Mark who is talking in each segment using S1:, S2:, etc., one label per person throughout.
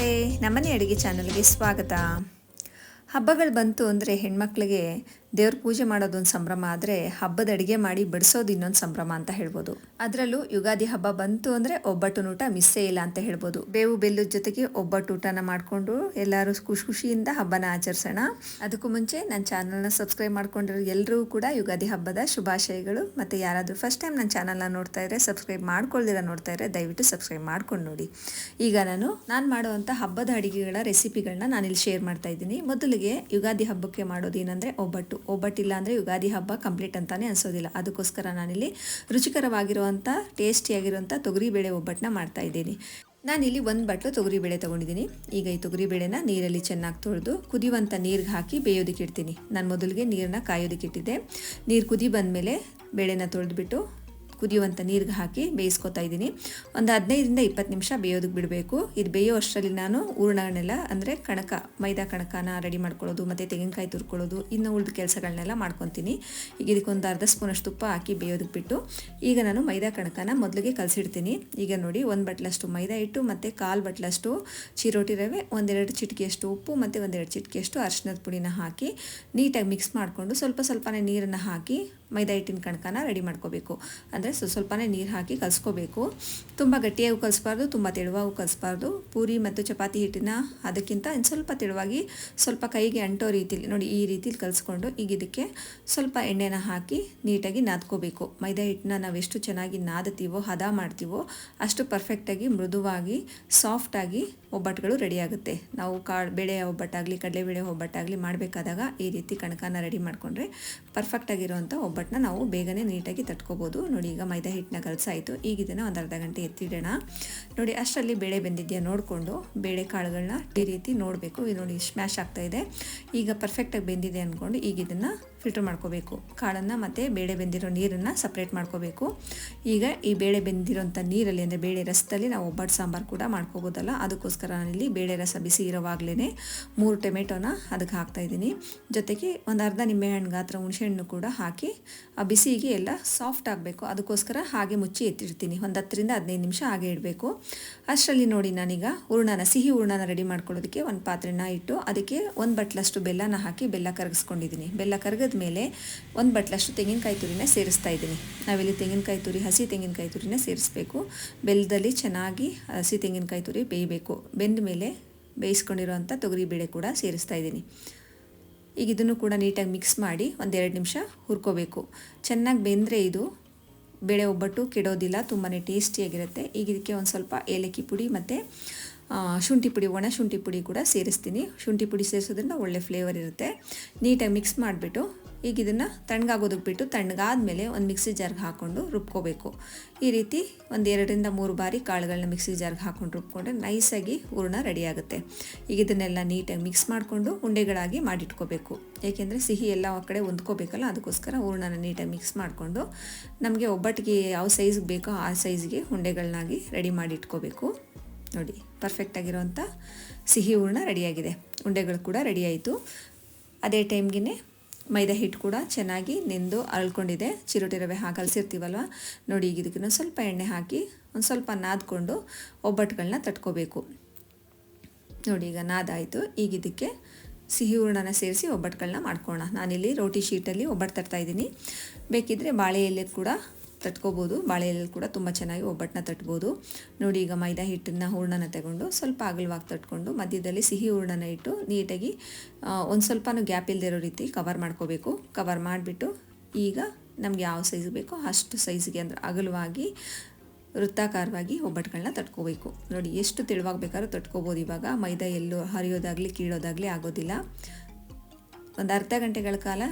S1: ನಮಸ್ತೆ. ನಮ್ಮನೆ ಅಡುಗೆ ಚಾನಲ್ಗೆ ಸ್ವಾಗತ. ಹಬ್ಬಗಳು ಬಂತು ಅಂದರೆ ಹೆಣ್ಮಕ್ಳಿಗೆ ದೇವ್ರ ಪೂಜೆ ಮಾಡೋದೊಂದು ಸಂಭ್ರಮ ಆದರೆ ಹಬ್ಬದ ಅಡುಗೆ ಮಾಡಿ ಬಡಿಸೋದು ಇನ್ನೊಂದು ಸಂಭ್ರಮ ಅಂತ ಹೇಳ್ಬೋದು. ಅದರಲ್ಲೂ ಯುಗಾದಿ ಹಬ್ಬ ಬಂತು ಅಂದರೆ ಒಬ್ಬಟ್ಟು ಊಟ ಮಿಸ್ಸೇ ಇಲ್ಲ ಅಂತ ಹೇಳ್ಬೋದು. ಬೇವು ಬೆಲ್ಲದ ಜೊತೆಗೆ ಒಬ್ಬಟ್ಟು ಊಟನ ಮಾಡಿಕೊಂಡು ಎಲ್ಲರೂ ಖುಷಿ ಖುಷಿಯಿಂದ ಹಬ್ಬನ ಆಚರಿಸೋಣ. ಅದಕ್ಕೂ ಮುಂಚೆ ನನ್ನ ಚಾನಲ್ನ ಸಬ್ಸ್ಕ್ರೈಬ್ ಮಾಡ್ಕೊಂಡಿರೋ ಎಲ್ಲರೂ ಕೂಡ ಯುಗಾದಿ ಹಬ್ಬದ ಶುಭಾಶಯಗಳು. ಮತ್ತು ಯಾರಾದರೂ ಫಸ್ಟ್ ಟೈಮ್ ನನ್ನ ಚಾನಲ್ನ ನೋಡ್ತಾ ಇದ್ರೆ ಸಬ್ಸ್ಕ್ರೈಬ್ ಮಾಡ್ಕೊಳ್ದಿರ ನೋಡ್ತಾ ಇದ್ರೆ ದಯವಿಟ್ಟು ಸಬ್ಸ್ಕ್ರೈಬ್ ಮಾಡ್ಕೊಂಡು ನೋಡಿ. ಈಗ ನಾನು ನಾನು ಮಾಡುವಂಥ ಹಬ್ಬದ ಅಡುಗೆಗಳ ರೆಸಿಪಿಗಳನ್ನ ನಾನಿಲ್ಲಿ ಶೇರ್ ಮಾಡ್ತಾ ಇದ್ದೀನಿ. ಮೊದಲಿಗೆ ಯುಗಾದಿ ಹಬ್ಬಕ್ಕೆ ಮಾಡೋದು ಏನಂದರೆ ಒಬ್ಬಟ್ಟು. ಒಬ್ಬಟ್ಟಿಲ್ಲ ಅಂದರೆ ಯುಗಾದಿ ಹಬ್ಬ ಕಂಪ್ಲೀಟ್ ಅಂತಲೇ ಅನಿಸೋದಿಲ್ಲ. ಅದಕ್ಕೋಸ್ಕರ ನಾನಿಲ್ಲಿ ರುಚಿಕರವಾಗಿರುವಂಥ ಟೇಸ್ಟಿಯಾಗಿರುವಂಥ ತೊಗರಿಬೇಳೆ ಒಬ್ಬಟ್ಟನ್ನ ಮಾಡ್ತಾ ಇದ್ದೀನಿ. ನಾನಿಲ್ಲಿ ಒಂದು ಬಟ್ಲು ತೊಗರಿಬೇಳೆ ತೊಗೊಂಡಿದ್ದೀನಿ. ಈಗ ಈ ತೊಗರಿಬೇಳೆನ ನೀರಲ್ಲಿ ಚೆನ್ನಾಗಿ ತೊಳೆದು ಕುದಿಯುವಂಥ ನೀರಿಗೆ ಹಾಕಿ ಬೇಯೋದಕ್ಕೆ ಇಡ್ತೀನಿ. ನಾನು ಮೊದಲಿಗೆ ನೀರನ್ನ ಕಾಯೋದಕ್ಕೆ ಇಟ್ಟಿದ್ದೆ. ನೀರು ಕುದಿ ಬಂದಮೇಲೆ ಬೇಳೆನ ತೊಳೆದ್ಬಿಟ್ಟು ಕುದಿಯುವಂಥ ನೀರಿಗೆ ಹಾಕಿ ಬೇಯಿಸ್ಕೊತಾ ಇದ್ದೀನಿ. ಒಂದು ಹದಿನೈದರಿಂದ ಇಪ್ಪತ್ತು ನಿಮಿಷ ಬೇಯೋದಕ್ಕೆ ಬಿಡಬೇಕು. ಇದು ಬೇಯೋ ಅಷ್ಟರಲ್ಲಿ ನಾನು ಹೂರ್ಣಗಳನ್ನೆಲ್ಲ ಅಂದರೆ ಕಣಕ, ಮೈದಾ ಕಣಕನ ರೆಡಿ ಮಾಡ್ಕೊಳ್ಳೋದು, ಮತ್ತು ತೆಂಗಿನಕಾಯಿ ತುರ್ಕೊಳ್ಳೋದು, ಇನ್ನು ಉಳಿದ ಕೆಲಸಗಳನ್ನೆಲ್ಲ ಮಾಡ್ಕೊತೀನಿ. ಈಗ ಇದಕ್ಕೊಂದು ಅರ್ಧ ಸ್ಪೂನಷ್ಟು ತುಪ್ಪ ಹಾಕಿ ಬೇಯೋದಕ್ಕೆ ಬಿಟ್ಟು ಈಗ ನಾನು ಮೈದಾ ಕಣಕನ ಮೊದಲಿಗೆ ಕಲಸಿಡ್ತೀನಿ. ಈಗ ನೋಡಿ ಒಂದು ಬಟ್ಲಷ್ಟು ಮೈದಾ ಹಿಟ್ಟು ಮತ್ತು ಕಾಲು ಬಟ್ಲಷ್ಟು ಚಿರೋಟಿ ರವೆ, ಒಂದೆರಡು ಚಿಟಿಕೆಯಷ್ಟು ಉಪ್ಪು ಮತ್ತು ಒಂದೆರಡು ಚಿಟಿಕೆಯಷ್ಟು ಅರಿಶಿನದ ಪುಡಿನ ಹಾಕಿ ನೀಟಾಗಿ ಮಿಕ್ಸ್ ಮಾಡಿಕೊಂಡು ಸ್ವಲ್ಪ ಸ್ವಲ್ಪನೇ ನೀರನ್ನು ಹಾಕಿ ಮೈದಾ ಹಿಟ್ಟಿನ ಕಣಕನ ರೆಡಿ ಮಾಡ್ಕೋಬೇಕು. ಅಂದರೆ ಸ್ವಲ್ಪ ಸ್ವಲ್ಪನೇ ನೀರು ಹಾಕಿ ಕಲಿಸ್ಕೋಬೇಕು. ತುಂಬ ಗಟ್ಟಿಯಾಗಿ ಕಲಿಸ್ಬಾರ್ದು, ತುಂಬ ತೆಳುವಾಗೂ ಕಲಿಸ್ಬಾರ್ದು. ಪೂರಿ ಮತ್ತು ಚಪಾತಿ ಹಿಟ್ಟಿನ ಅದಕ್ಕಿಂತ ಇನ್ನು ಸ್ವಲ್ಪ ತೆಳುವಾಗಿ ಸ್ವಲ್ಪ ಕೈಗೆ ಅಂಟೋ ರೀತಿಲಿ, ನೋಡಿ ಈ ರೀತಿಲಿ ಕಲಿಸ್ಕೊಂಡು ಈಗ ಇದಕ್ಕೆ ಸ್ವಲ್ಪ ಎಣ್ಣೆನ ಹಾಕಿ ನೀಟಾಗಿ ನಾದ್ಕೋಬೇಕು. ಮೈದಾ ಹಿಟ್ಟನ್ನ ನಾವು ಎಷ್ಟು ಚೆನ್ನಾಗಿ ನಾದುತ್ತೀವೋ ಹದ ಮಾಡ್ತೀವೋ ಅಷ್ಟು ಪರ್ಫೆಕ್ಟಾಗಿ ಮೃದುವಾಗಿ ಸಾಫ್ಟಾಗಿ ಒಬ್ಬಟ್ಟುಗಳು ರೆಡಿಯಾಗುತ್ತೆ ನಾವು ಕಾಳು, ಬೇಳೆ ಒಬ್ಬಟ್ಟಾಗಲಿ, ಕಡಲೆಬೇಳೆ ಒಬ್ಬಟ್ಟಾಗಲಿ ಮಾಡಬೇಕಾದಾಗ ಈ ರೀತಿ ಕಣಕನ ರೆಡಿ ಮಾಡಿಕೊಂಡ್ರೆ ಪರ್ಫೆಕ್ಟಾಗಿರುವಂಥ ಒಬ್ಬಟ್ಟನ್ನ ನಾವು ಬೇಗನೆ ನೀಟಾಗಿ ತಟ್ಕೋಬೋದು. ನೋಡಿ, ಈಗ ಮೈದಾ ಹಿಟ್ಟನ್ನ ಕಲಸಾಯಿತು. ಈಗ ಇದನ್ನು ಒಂದು ಅರ್ಧ ಗಂಟೆ ಎತ್ತಿಡೋಣ. ನೋಡಿ, ಅಷ್ಟರಲ್ಲಿ ಬೇಳೆ ಬೆಂದಿದೆಯಾ ನೋಡಿಕೊಂಡು, ಬೇಳೆ ಕಾಳುಗಳನ್ನ ಈ ರೀತಿ ನೋಡಬೇಕು. ಇದು ನೋಡಿ ಸ್ಮ್ಯಾಶ್ ಆಗ್ತಾ ಇದೆ. ಈಗ ಪರ್ಫೆಕ್ಟಾಗಿ ಬೆಂದಿದೆ ಅಂದ್ಕೊಂಡು ಈಗ ಇದನ್ನು ಫಿಲ್ಟರ್ ಮಾಡ್ಕೋಬೇಕು. ಕಾಳನ್ನು ಮತ್ತು ಬೇಳೆ ಬೆಂದಿರೋ ನೀರನ್ನು ಸಪ್ರೇಟ್ ಮಾಡ್ಕೋಬೇಕು. ಈಗ ಈ ಬೇಳೆ ಬೆಂದಿರೋಂಥ ನೀರಲ್ಲಿ ಅಂದರೆ ಬೇಳೆ ರಸದಲ್ಲಿ ನಾವು ಒಬ್ಬಟ್ಟು ಸಾಂಬಾರು ಕೂಡ ಮಾಡ್ಕೋಬೋದಲ್ಲ? ಅದಕ್ಕೋಸ್ಕರ ನಾನಿಲ್ಲಿ ಬೇಳೆ ರಸ ಬಿಸಿ ಇರೋವಾಗಲೇ ಮೂರು ಟೊಮೆಟೊನ ಅದಕ್ಕೆ ಹಾಕ್ತಾಯಿದ್ದೀನಿ ಜೊತೆಗೆ ಒಂದು ಅರ್ಧ ನಿಂಬೆಹಣ್ಣು ಗಾತ್ರ ಹುಣಸೆಹಣ್ಣು ಕೂಡ ಹಾಕಿ, ಆ ಬಿಸಿಗೆ ಎಲ್ಲ ಸಾಫ್ಟ್ ಆಗಬೇಕು. ಅದಕ್ಕೋಸ್ಕರ ಹಾಗೆ ಮುಚ್ಚಿ ಎತ್ತಿರ್ತೀನಿ ಒಂದು ಹತ್ತರಿಂದ ಹದಿನೈದು ನಿಮಿಷ ಹಾಗೆ ಇಡಬೇಕು. ಅಷ್ಟರಲ್ಲಿ ನೋಡಿ ನಾನೀಗ ಹೂರ್ಣನ, ಸಿಹಿ ಹೂರ್ಣನ ರೆಡಿ ಮಾಡ್ಕೊಳ್ಳೋದಕ್ಕೆ ಒಂದು ಪಾತ್ರೆನ ಇಟ್ಟು, ಅದಕ್ಕೆ ಒಂದು ಬಟ್ಲಷ್ಟು ಬೆಲ್ಲನ ಹಾಕಿ ಬೆಲ್ಲ ಕರಗಿಸ್ಕೊಂಡಿದ್ದೀನಿ. ಬೆಲ್ಲ ಮೇಲೆ ಒಂದು ಬಟ್ಲಷ್ಟು ತೆಂಗಿನಕಾಯಿ ತುರಿನ ಸೇರಿಸ್ತಾ ಇದ್ದೀನಿ. ನಾವಿಲ್ಲಿ ತೆಂಗಿನಕಾಯಿ ತುರಿ, ಹಸಿ ತೆಂಗಿನಕಾಯಿ ತುರಿನ ಸೇರಿಸ್ಬೇಕು. ಬೆಲ್ಲದಲ್ಲಿ ಚೆನ್ನಾಗಿ ಹಸಿ ತೆಂಗಿನಕಾಯಿ ತುರಿ ಬೇಯಬೇಕು. ಬೆಂದ ಮೇಲೆ ಬೇಯಿಸ್ಕೊಂಡಿರೋವಂಥ ತೊಗರಿಬೇಳೆ ಕೂಡ ಸೇರಿಸ್ತಾ ಇದ್ದೀನಿ. ಈಗ ಇದನ್ನು ಕೂಡ ನೀಟಾಗಿ ಮಿಕ್ಸ್ ಮಾಡಿ ಒಂದೆರಡು ನಿಮಿಷ ಹುರ್ಕೋಬೇಕು. ಚೆನ್ನಾಗಿ ಬೆಂದರೆ ಇದು ಬೇಳೆ ಒಬ್ಬಟ್ಟು ಕೆಡೋದಿಲ್ಲ ತುಂಬಾ ಟೇಸ್ಟಿಯಾಗಿರುತ್ತೆ ಈಗ ಇದಕ್ಕೆ ಒಂದು ಸ್ವಲ್ಪ ಏಲಕ್ಕಿ ಪುಡಿ ಮತ್ತು ಶುಂಠಿ ಪುಡಿ, ಒಣ ಶುಂಠಿ ಪುಡಿ ಕೂಡ ಸೇರಿಸ್ತೀನಿ. ಶುಂಠಿ ಪುಡಿ ಸೇರಿಸೋದ್ರಿಂದ ಒಳ್ಳೆ ಫ್ಲೇವರ್ ಇರುತ್ತೆ. ನೀಟಾಗಿ ಮಿಕ್ಸ್ ಮಾಡಿಬಿಟ್ಟು, ಈಗ ಇದನ್ನು ತಣ್ಣಗಾಗೋದಕ್ಕೆ ಬಿಟ್ಟು ತಣ್ಣಗಾದ್ಮೇಲೆ ಒಂದು ಮಿಕ್ಸಿ ಜಾರ್ಗೆ ಹಾಕ್ಕೊಂಡು ರುಬ್ಕೋಬೇಕು. ಈ ರೀತಿ ಒಂದು ಎರಡರಿಂದ ಮೂರು ಬಾರಿ ಕಾಳುಗಳನ್ನ ಮಿಕ್ಸಿ ಜಾರ್ಗೆ ಹಾಕ್ಕೊಂಡು ರುಬ್ಕೊಂಡ್ರೆ ನೈಸಾಗಿ ಹೂರ್ಣ ರೆಡಿ ಆಗುತ್ತೆ. ಈಗ ಇದನ್ನೆಲ್ಲ ನೀಟಾಗಿ ಮಿಕ್ಸ್ ಮಾಡಿಕೊಂಡು ಉಂಡೆಗಳಾಗಿ ಮಾಡಿಟ್ಕೋಬೇಕು. ಏಕೆಂದರೆ ಸಿಹಿ ಎಲ್ಲ ಕಡೆ ಹೊಂದ್ಕೋಬೇಕಲ್ಲ, ಅದಕ್ಕೋಸ್ಕರ ಹೂರ್ಣನ ನೀಟಾಗಿ ಮಿಕ್ಸ್ ಮಾಡಿಕೊಂಡು ನಮಗೆ ಒಬ್ಬಟ್ಟಿಗೆ ಯಾವ ಸೈಜ್ಗೆ ಬೇಕೋ ಆ ಸೈಜ್ಗೆ ಉಂಡೆಗಳನ್ನಾಗಿ ರೆಡಿ ಮಾಡಿ ಇಟ್ಕೋಬೇಕು ನೋಡಿ ಪರ್ಫೆಕ್ಟಾಗಿರುವಂಥ ಸಿಹಿ ಹೂರ್ಣ ರೆಡಿಯಾಗಿದೆ. ಉಂಡೆಗಳು ಕೂಡ ರೆಡಿ ಆಯಿತು. ಅದೇ ಟೈಮ್ಗೆ ಮೈದಾ ಹಿಟ್ಟು ಕೂಡ ಚೆನ್ನಾಗಿ ನೆಂದು ಅರಳ್ಕೊಂಡಿದೆ ಚಿರೋಟಿ ರವೆ ಹಾಕಿ ಕಲಸಿರ್ತೀವಲ್ವ ನೋಡಿ, ಈಗ ಇದಕ್ಕೆ ಸ್ವಲ್ಪ ಎಣ್ಣೆ ಹಾಕಿ ಒಂದು ಸ್ವಲ್ಪ ನಾದ್ಕೊಂಡು ಒಬ್ಬಟ್ಟುಗಳನ್ನ ತಟ್ಕೋಬೇಕು. ನೋಡಿ, ಈಗ ನಾದಾಯಿತು. ಈಗ ಇದಕ್ಕೆ ಸಿಹಿ ಹೂರ್ಣನ ಸೇರಿಸಿ ಒಬ್ಬಟ್ಟುಗಳನ್ನ ಮಾಡ್ಕೊಳ್ಳೋಣ ನಾನಿಲ್ಲಿ ರೋಟಿ ಶೀಟಲ್ಲಿ ಒಬ್ಬಟ್ಟು ತರ್ತಾಯಿದ್ದೀನಿ ಬೇಕಿದ್ದರೆ ಬಾಳೆ ಎಲೆ ಕೂಡ ತಟ್ಕೋಬೋದು. ಬಾಳೆ ಕೂಡ ತುಂಬ ಚೆನ್ನಾಗಿ ಒಬ್ಬಟ್ಟನ್ನ ತಟ್ಬೋದು. ನೋಡಿ, ಈಗ ಮೈದಾ ಹಿಟ್ಟನ್ನ, ಹೂರ್ಣನ ತಗೊಂಡು ಸ್ವಲ್ಪ ಅಗಲವಾಗಿ ತಟ್ಕೊಂಡು ಮಧ್ಯದಲ್ಲಿ ಸಿಹಿ ಹೂರ್ಣನ ಇಟ್ಟು ನೀಟಾಗಿ ಒಂದು ಸ್ವಲ್ಪನೂ ಗ್ಯಾಪ್ ಇಲ್ಲದಿರೋ ರೀತಿ ಕವರ್ ಮಾಡ್ಕೋಬೇಕು. ಕವರ್ ಮಾಡಿಬಿಟ್ಟು ಈಗ ನಮ್ಗೆ ಯಾವ ಸೈಜ್ ಬೇಕೋ ಅಷ್ಟು ಸೈಜ್ಗೆ ಅಂದರೆ ಅಗಲವಾಗಿ, ವೃತ್ತಾಕಾರವಾಗಿ ಒಬ್ಬಟ್ಟುಗಳನ್ನ ತಟ್ಕೋಬೇಕು. ನೋಡಿ, ಎಷ್ಟು ತೆಳುವಾಗಿ ಬೇಕಾದ್ರೂ ತಟ್ಕೋಬೋದು. ಇವಾಗ ಮೈದಾ ಎಲ್ಲೂ ಹರಿಯೋದಾಗಲಿ, ಕೀಳೋದಾಗಲಿ ಆಗೋದಿಲ್ಲ. ಒಂದು ಅರ್ಧ ಗಂಟೆಗಳ ಕಾಲ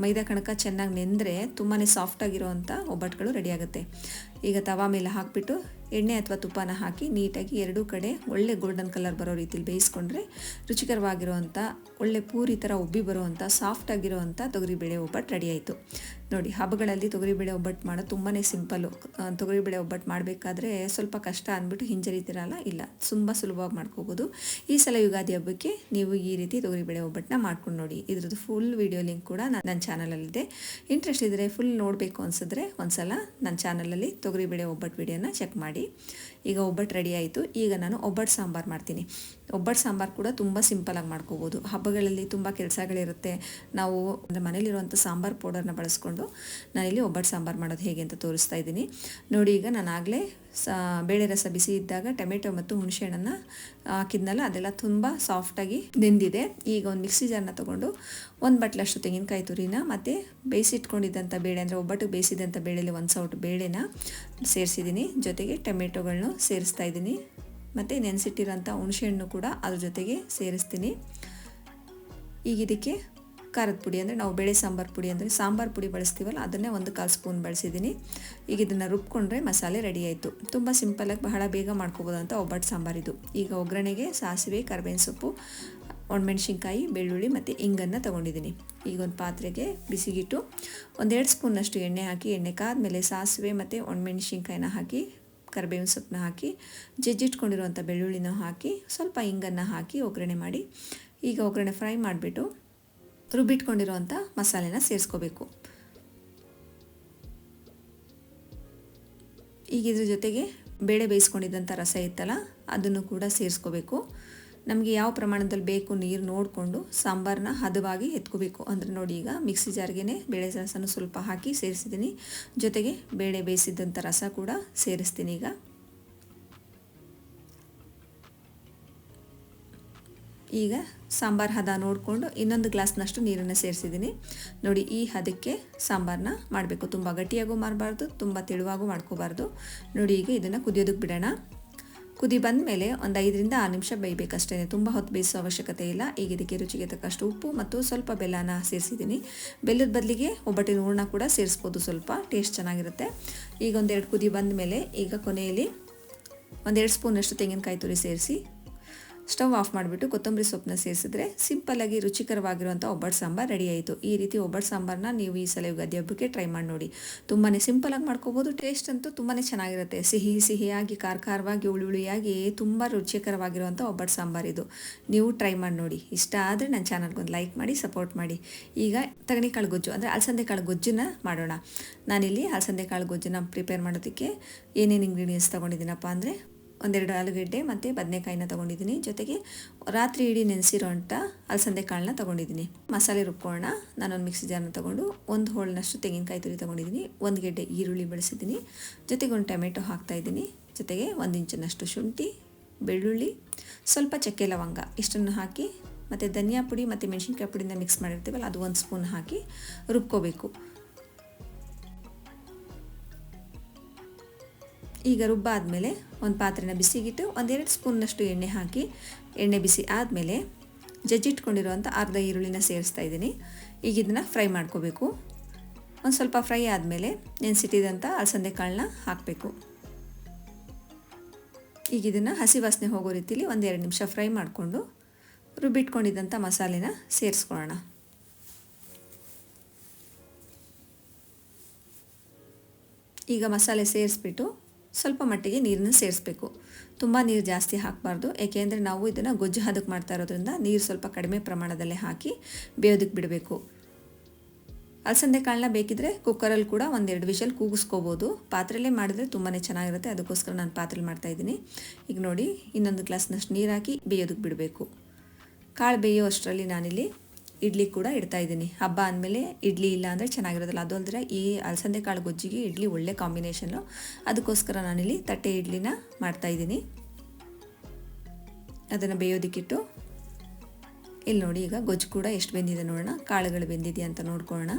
S1: ಮೈದಾ ಕಣಕ ಚೆನ್ನಾಗಿ ನೆಂದರೆ ತುಂಬಾ ಸಾಫ್ಟಾಗಿರೋವಂಥ ಒಬ್ಬಟ್ಟುಗಳು ರೆಡಿಯಾಗುತ್ತೆ ಈಗ ತವಾ ಮೇಲೆ ಹಾಕಿಬಿಟ್ಟು ಎಣ್ಣೆ ಅಥವಾ ತುಪ್ಪನ ಹಾಕಿ ನೀಟಾಗಿ ಎರಡೂ ಕಡೆ ಒಳ್ಳೆ ಗೋಲ್ಡನ್ ಕಲರ್ ಬರೋ ರೀತಿಲಿ ಬೇಯಿಸ್ಕೊಂಡ್ರೆ ರುಚಿಕರವಾಗಿರುವಂಥ, ಒಳ್ಳೆ ಪೂರಿ ಥರ ಉಬ್ಬಿ ಬರುವಂಥ ಸಾಫ್ಟಾಗಿರುವಂಥ ತೊಗರಿಬೇಳೆ ಒಬ್ಬಟ್ಟು ರೆಡಿ ಆಯಿತು. ನೋಡಿ, ಹಬ್ಬಗಳಲ್ಲಿ ತೊಗರಿಬೇಳೆ ಒಬ್ಬಟ್ಟು ಮಾಡೋದು ತುಂಬಾ ಸಿಂಪಲ್ಲು ತೊಗರಿಬೇಳೆ ಒಬ್ಬಟ್ಟು ಮಾಡಬೇಕಾದ್ರೆ ಸ್ವಲ್ಪ ಕಷ್ಟ ಅಂದ್ಬಿಟ್ಟು ಹಿಂಜರಿತಿರಲ್ಲ, ಇಲ್ಲ. ತುಂಬ ಸುಲಭವಾಗಿ ಮಾಡ್ಕೋಬೋದು. ಈ ಸಲ ಯುಗಾದಿ ಹಬ್ಬಕ್ಕೆ ನೀವು ಈ ರೀತಿ ತೊಗರಿಬೇಳೆ ಒಬ್ಬಟ್ಟನ್ನ ಮಾಡ್ಕೊಂಡು ನೋಡಿ. ಇದ್ರದ್ದು ಫುಲ್ ವಿಡಿಯೋ ಲಿಂಕ್ ಕೂಡ ನನ್ನ ಚಾನಲಲ್ಲಿದೆ ಇಂಟ್ರೆಸ್ಟ್ ಇದ್ದರೆ ಫುಲ್ ನೋಡಬೇಕು ಅನಿಸಿದ್ರೆ ಒಂದ್ಸಲ ನನ್ನ ಚಾನಲಲ್ಲಿ ತೊಗರಿಬೇಳೆ ಒಬ್ಬಟ್ಟು ವಿಡಿಯೋನ ಚೆಕ್ ಮಾಡಿ. ಈಗ ಒಬ್ಬಟ್ಟು ರೆಡಿ ಆಯಿತು. ಈಗ ನಾನು ಒಬ್ಬಟ್ಟು ಸಾಂಬಾರು ಮಾಡ್ತೀನಿ. ಒಬ್ಬಟ್ಟು ಸಾಂಬಾರು ಕೂಡ ತುಂಬ ಸಿಂಪಲಾಗಿ ಮಾಡ್ಕೋಬೋದು. ಹಬ್ಬಗಳಲ್ಲಿ ತುಂಬ ಕೆಲಸಗಳಿರುತ್ತೆ. ನಾವು ಅಂದರೆ ಮನೇಲಿರುವಂಥ ಸಾಂಬಾರು ಪೌಡರ್ನ ಬಳಸ್ಕೊಂಡು ನಾನಿಲ್ಲಿ ಒಬ್ಬಟ್ಟು ಸಾಂಬಾರು ಮಾಡೋದು ಹೇಗೆ ಅಂತ ತೋರಿಸ್ತಾ ಇದ್ದೀನಿ. ನೋಡಿ ಈಗ ನಾನು ಆಗಲೇ ಸಾ, ಬೇಳೆ ರಸ ಬಿಸಿ ಇದ್ದಾಗ ಟೊಮೆಟೊ ಮತ್ತು ಹುಣಸೆಹಣ್ಣನ್ನು ಹಾಕಿದ್ನಲ್ಲ, ಅದೆಲ್ಲ ತುಂಬ ಸಾಫ್ಟಾಗಿ ನೆಂದಿದೆ. ಈಗ ಒಂದು ಮಿಕ್ಸಿ ಜಾರ್ನ ತೊಗೊಂಡು ಒಂದು ಬಟ್ಲಷ್ಟು ತೆಂಗಿನಕಾಯಿ ತುರಿನ ಮತ್ತು ಬೇಯಿಸಿಟ್ಕೊಂಡಿದ್ದಂಥ ಬೇಳೆ ಅಂದರೆ ಒಬ್ಬಟ್ಟು ಬೇಯಿಸಿದಂಥ ಬೇಳೆಯಲ್ಲಿ ಒಂದು ಸೌಟ್ ಬೇಳೆನ ಸೇರಿಸಿದ್ದೀನಿ ಜೊತೆಗೆ ಟೊಮೆಟೊಗಳನ್ನೂ ಸೇರಿಸ್ತಾ ಇದ್ದೀನಿ. ಮತ್ತು ನೆನೆಸಿಟ್ಟಿರೋಂಥ ಹುಣಸೆಹಣ್ಣು ಕೂಡ ಅದ್ರ ಜೊತೆಗೆ ಸೇರಿಸ್ತೀನಿ. ಈಗ ಇದಕ್ಕೆ ಖಾರದ ಪುಡಿ ಅಂದರೆ ನಾವು ಬೇಳೆ ಸಾಂಬಾರು ಪುಡಿ ಅಂದರೆ ಸಾಂಬಾರು ಪುಡಿ ಬಳಸ್ತೀವಲ್ಲ, ಅದನ್ನೇ ಒಂದು ಕಾಲು ಸ್ಪೂನ್ ಬಳಸಿದ್ದೀನಿ ಈಗ ಇದನ್ನು ರುಬ್ಕೊಂಡ್ರೆ ಮಸಾಲೆ ರೆಡಿ ಆಯಿತು. ತುಂಬ ಸಿಂಪಲಾಗಿ ಬಹಳ ಬೇಗ ಮಾಡ್ಕೋಬೋದಂತ ಒಬ್ಬಟ್ಟು ಸಾಂಬಾರಿದು ಈಗ ಒಗ್ಗರಣೆಗೆ ಸಾಸಿವೆ, ಕರ್ಬೇವಿನ ಸೊಪ್ಪು, ಒಣಮೆಣ್ಸಿನ್ಕಾಯಿ, ಬೆಳ್ಳುಳ್ಳಿ ಮತ್ತು ಇಂಗನ್ನು ತೊಗೊಂಡಿದ್ದೀನಿ ಈಗ ಒಂದು ಪಾತ್ರೆಗೆ ಬಿಸಿಗಿಟ್ಟು ಒಂದೆರಡು ಸ್ಪೂನಷ್ಟು ಎಣ್ಣೆ ಹಾಕಿ, ಎಣ್ಣೆ ಕಾದಮೇಲೆ ಸಾಸಿವೆ ಮತ್ತು ಒಣಮೆಣ್ಸಿನ್ಕಾಯಿನ ಹಾಕಿ, ಕರಿಬೇವಿನ ಸೊಪ್ಪನ್ನ ಹಾಕಿ ಜಜ್ಜಿಟ್ಕೊಂಡಿರುವಂಥ ಬೆಳ್ಳುಳ್ಳಿನ ಹಾಕಿ, ಸ್ವಲ್ಪ ಇಂಗನ್ನು ಹಾಕಿ ಒಗ್ಗರಣೆ ಮಾಡಿ, ಈಗ ಒಗ್ಗರಣೆ ಫ್ರೈ ಮಾಡಿಬಿಟ್ಟು ರುಬ್ಬಿಟ್ಕೊಂಡಿರುವಂಥ ಮಸಾಲೆನ ಸೇರಿಸ್ಕೋಬೇಕು. ಈಗ ಇದ್ರ ಜೊತೆಗೆ ಬೇಳೆ ಬೇಯಿಸ್ಕೊಂಡಿದ್ದಂಥ ರಸ ಇತ್ತಲ್ಲ, ಅದನ್ನು ಕೂಡ ಸೇರಿಸ್ಕೋಬೇಕು. ನಮಗೆ ಯಾವ ಪ್ರಮಾಣದಲ್ಲಿ ಬೇಕು ನೀರು ನೋಡಿಕೊಂಡು ಸಾಂಬಾರನ್ನ ಹದವಾಗಿ ಎತ್ಕೋಬೇಕು. ಅಂದರೆ ನೋಡಿ ಈಗ ಮಿಕ್ಸಿ ಜಾರ್ಗೆ ಬೇಳೆ ರಸನ ಸ್ವಲ್ಪ ಹಾಕಿ ಸೇರಿಸಿದ್ದೀನಿ. ಜೊತೆಗೆ ಬೇಳೆ ಬೇಯಿಸಿದ್ದಂಥ ರಸ ಕೂಡ ಸೇರಿಸ್ತೀನಿ ಈಗ. ಈಗ ಸಾಂಬಾರು ಹದ ನೋಡಿಕೊಂಡು ಇನ್ನೊಂದು ಗ್ಲಾಸ್ನಷ್ಟು ನೀರನ್ನು ಸೇರಿಸಿದ್ದೀನಿ. ನೋಡಿ, ಈ ಹದಕ್ಕೆ ಸಾಂಬಾರನ್ನ ಮಾಡಬೇಕು. ತುಂಬ ಗಟ್ಟಿಯಾಗೂ ಮಾಡಬಾರ್ದು, ತುಂಬ ತೆಳುವಾಗೂ ಮಾಡ್ಕೋಬಾರ್ದು. ನೋಡಿ, ಈಗ ಇದನ್ನು ಕುದಿಯೋದಕ್ಕೆ ಬಿಡೋಣ. ಕುದಿ ಬಂದ ಮೇಲೆ ಒಂದು ಐದರಿಂದ ಆರು ನಿಮಿಷ ಬೇಯಬೇಕಷ್ಟೇ ತುಂಬ ಹೊತ್ತು ಬೇಯಿಸೋ ಅವಶ್ಯಕತೆ ಇಲ್ಲ. ಈಗ ಇದಕ್ಕೆ ರುಚಿಗೆ ತಕ್ಕಷ್ಟು ಉಪ್ಪು ಮತ್ತು ಸ್ವಲ್ಪ ಬೆಲ್ಲನ ಸೇರಿಸಿದ್ದೀನಿ. ಬೆಲ್ಲದ ಬದಲಿಗೆ ಒಬ್ಬಟ್ಟಿನ ಹೂರ್ಣ ಕೂಡ ಸೇರಿಸ್ಬೋದು ಸ್ವಲ್ಪ. ಟೇಸ್ಟ್ ಚೆನ್ನಾಗಿರುತ್ತೆ. ಈಗ ಒಂದೆರಡು ಕುದಿ ಬಂದ ಮೇಲೆ ಈಗ ಕೊನೆಯಲ್ಲಿ ಒಂದೆರಡು ಸ್ಪೂನಷ್ಟು ತೆಂಗಿನಕಾಯಿ ತುರಿ ಸೇರಿಸಿ ಸ್ಟವ್ ಆಫ್ ಮಾಡಿಬಿಟ್ಟು ಕೊತ್ತಂಬರಿ ಸೊಪ್ಪನ್ನ ಸೇರಿಸಿದ್ರೆ ಸಿಂಪಲ್ಲಾಗಿ ರುಚಿಕರವಾಗಿರುವಂಥ ಒಬ್ಬಟ್ಟು ಸಾಂಬಾರು ರೆಡಿ ಆಯಿತು. ಈ ರೀತಿ ಒಬ್ಬಟ್ಟು ಸಾಂಬಾರನ್ನ ನೀವು ಈ ಸಲ ಯುಗಾದಿ ಹಬ್ಬಕ್ಕೆ ಟ್ರೈ ಮಾಡಿ ನೋಡಿ. ತುಂಬಾ ಸಿಂಪಲಾಗಿ ಮಾಡ್ಕೋಬೋದು. ಟೇಸ್ಟ್ ಅಂತೂ ತುಂಬಾ ಚೆನ್ನಾಗಿರುತ್ತೆ. ಸಿಹಿ ಸಿಹಿಯಾಗಿ ಖಾರ ಖಾರವಾಗಿ ಉಳಿ ಹುಳಿಯಾಗಿ ತುಂಬ ರುಚಿಕರವಾಗಿರುವಂಥ ಒಬ್ಬಟ್ಟು ಸಾಂಬಾರು ಇದು. ನೀವು ಟ್ರೈ ಮಾಡಿ ನೋಡಿ. ಇಷ್ಟ ಆದರೆ ನನ್ನ ಚಾನಲ್ಗೊಂದು ಲೈಕ್ ಮಾಡಿ ಸಪೋರ್ಟ್ ಮಾಡಿ. ಈಗ ತಗಣಿ ಕಾಳು ಗೊಜ್ಜು ಅಂದರೆ ಅಲಸಂದೆ ಕಾಳು ಗೊಜ್ಜನ್ನ ಮಾಡೋಣ. ನಾನಿಲ್ಲಿ ಅಲಸಂದೆ ಕಾಳು ಗೊಜ್ಜನ್ನ ಪ್ರಿಪೇರ್ ಮಾಡೋದಕ್ಕೆ ಏನೇನು ಇಂಗ್ರೀಡಿಯೆಂಟ್ಸ್ ತೊಗೊಂಡಿದ್ದೀನಪ್ಪ ಅಂದರೆ ಒಂದೆರಡು ಆಲೂಗೆಡ್ಡೆ ಮತ್ತು ಬದನೆಕಾಯಿನ ತೊಗೊಂಡಿದ್ದೀನಿ. ಜೊತೆಗೆ ರಾತ್ರಿ ಇಡೀ ನೆನೆಸಿರೋ ಅಂಥ ಅಲಸಂದೆ ಕಾಳನ್ನ ತೊಗೊಂಡಿದ್ದೀನಿ. ಮಸಾಲೆ ರುಬ್ಕೊಳ್ಳೋಣ. ನಾನೊಂದು ಮಿಕ್ಸಿ ಜಾರನ್ನ ತೊಗೊಂಡು ಒಂದು ಹೋಳಿನಷ್ಟು ತೆಂಗಿನಕಾಯಿ ತುರಿ ತೊಗೊಂಡಿದ್ದೀನಿ. ಒಂದು ಗೆಡ್ಡೆ ಈರುಳ್ಳಿ ಬೆಳೆಸಿದ್ದೀನಿ. ಜೊತೆಗೆ ಒಂದು ಟೊಮೆಟೊ ಹಾಕ್ತಾಯಿದ್ದೀನಿ ಜೊತೆಗೆ ಒಂದು ಇಂಚಿನಷ್ಟು ಶುಂಠಿ, ಬೆಳ್ಳುಳ್ಳಿ, ಸ್ವಲ್ಪ ಚಕ್ಕೆ ಲವಂಗ ಇಷ್ಟನ್ನು ಹಾಕಿ ಮತ್ತು ಧನಿಯಾ ಪುಡಿ ಮತ್ತು ಮೆಣಸಿನ್ಕಾಯಿ ಪುಡಿನ ಮಿಕ್ಸ್ ಮಾಡಿರ್ತೀವಲ್ಲ, ಅದು ಒಂದು ಸ್ಪೂನ್ ಹಾಕಿ ರುಬ್ಕೋಬೇಕು. ಈಗ ರುಬ್ಬಾದಮೇಲೆ ಒಂದು ಪಾತ್ರೆನ ಬಿಸಿಗಿಟ್ಟು ಒಂದೆರಡು ಸ್ಪೂನ್ನಷ್ಟು ಎಣ್ಣೆ ಹಾಕಿ, ಎಣ್ಣೆ ಬಿಸಿ ಆದಮೇಲೆ ಜಜ್ಜಿಟ್ಕೊಂಡಿರುವಂಥ ಅರ್ಧ ಈರುಳ್ಳಿನ ಸೇರಿಸ್ತಾ ಇದ್ದೀನಿ. ಈಗ ಇದನ್ನು ಫ್ರೈ ಮಾಡ್ಕೋಬೇಕು. ಒಂದು ಸ್ವಲ್ಪ ಫ್ರೈ ಆದಮೇಲೆ ನೆನೆಸಿಟ್ಟಿದಂಥ ಅಲಸಂದೆ ಕಾಳನ್ನ ಹಾಕಬೇಕು. ಈಗ ಇದನ್ನು ಹಸಿ ವಾಸನೆ ಹೋಗೋ ರೀತಿಲಿ ಒಂದೆರಡು ನಿಮಿಷ ಫ್ರೈ ಮಾಡಿಕೊಂಡು ರುಬ್ಬಿಟ್ಕೊಂಡಿದ್ದಂಥ ಮಸಾಲೆನ ಸೇರಿಸ್ಕೊಳ್ಳೋಣ. ಈಗ ಮಸಾಲೆ ಸೇರಿಸ್ಬಿಟ್ಟು ಸ್ವಲ್ಪ ಮಟ್ಟಿಗೆ ನೀರನ್ನು ಸೇರಿಸ್ಬೇಕು. ತುಂಬ ನೀರು ಜಾಸ್ತಿ ಹಾಕಬಾರ್ದು. ಏಕೆಂದರೆ ನಾವು ಇದನ್ನು ಗೊಜ್ಜು ಹದಕ್ಕೆ ಮಾಡ್ತಾ ಇರೋದ್ರಿಂದ ನೀರು ಸ್ವಲ್ಪ ಕಡಿಮೆ ಪ್ರಮಾಣದಲ್ಲಿ ಹಾಕಿ ಬೇಯೋದಕ್ಕೆ ಬಿಡಬೇಕು. ಅಲಸಂದೆ ಕಾಳನ್ನ ಬೇಕಿದ್ರೆ ಕುಕ್ಕರಲ್ಲಿ ಕೂಡ ಒಂದೆರಡು ವಿಷಲ್ ಕೂಗಿಸ್ಕೋಬೋದು. ಪಾತ್ರೆಯಲ್ಲೇ ಮಾಡಿದ್ರೆ ತುಂಬಾ ಚೆನ್ನಾಗಿರುತ್ತೆ. ಅದಕ್ಕೋಸ್ಕರ ನಾನು ಪಾತ್ರೆಲಿ ಮಾಡ್ತಾಯಿದ್ದೀನಿ ಈಗ ನೋಡಿ ಇನ್ನೊಂದು ಗ್ಲಾಸ್ನಷ್ಟು ನೀರು ಹಾಕಿ ಬೇಯೋದಕ್ಕೆ ಬಿಡಬೇಕು. ಕಾಳು ಬೇಯೋ ಅಷ್ಟರಲ್ಲಿ ನಾನಿಲ್ಲಿ ಇಡ್ಲಿ ಕೂಡ ಇಡ್ತಾ ಇದ್ದೀನಿ. ಹಬ್ಬ ಅಂದಮೇಲೆ ಇಡ್ಲಿ ಇಲ್ಲ ಅಂದರೆ ಚೆನ್ನಾಗಿರೋದಿಲ್ಲ. ಅದು ಅಲ್ಲದೆ ಈ ಅಲಸಂದೆ ಕಾಳು ಗೊಜ್ಜಿಗೆ ಇಡ್ಲಿ ಒಳ್ಳೆ ಕಾಂಬಿನೇಷನ್ನು ಅದಕ್ಕೋಸ್ಕರ ನಾನಿಲ್ಲಿ ತಟ್ಟೆ ಇಡ್ಲಿನ ಮಾಡ್ತಾಯಿದ್ದೀನಿ ಅದನ್ನು ಬೇಯೋದಿಕ್ಕಿಟ್ಟು. ಇಲ್ಲಿ ನೋಡಿ ಈಗ ಗೊಜ್ಜು ಕೂಡ ಎಷ್ಟು ಬೆಂದಿದೆ ನೋಡೋಣ. ಕಾಳುಗಳು ಬೆಂದಿದೆಯಾ ಅಂತ ನೋಡ್ಕೊಳ್ಳೋಣ.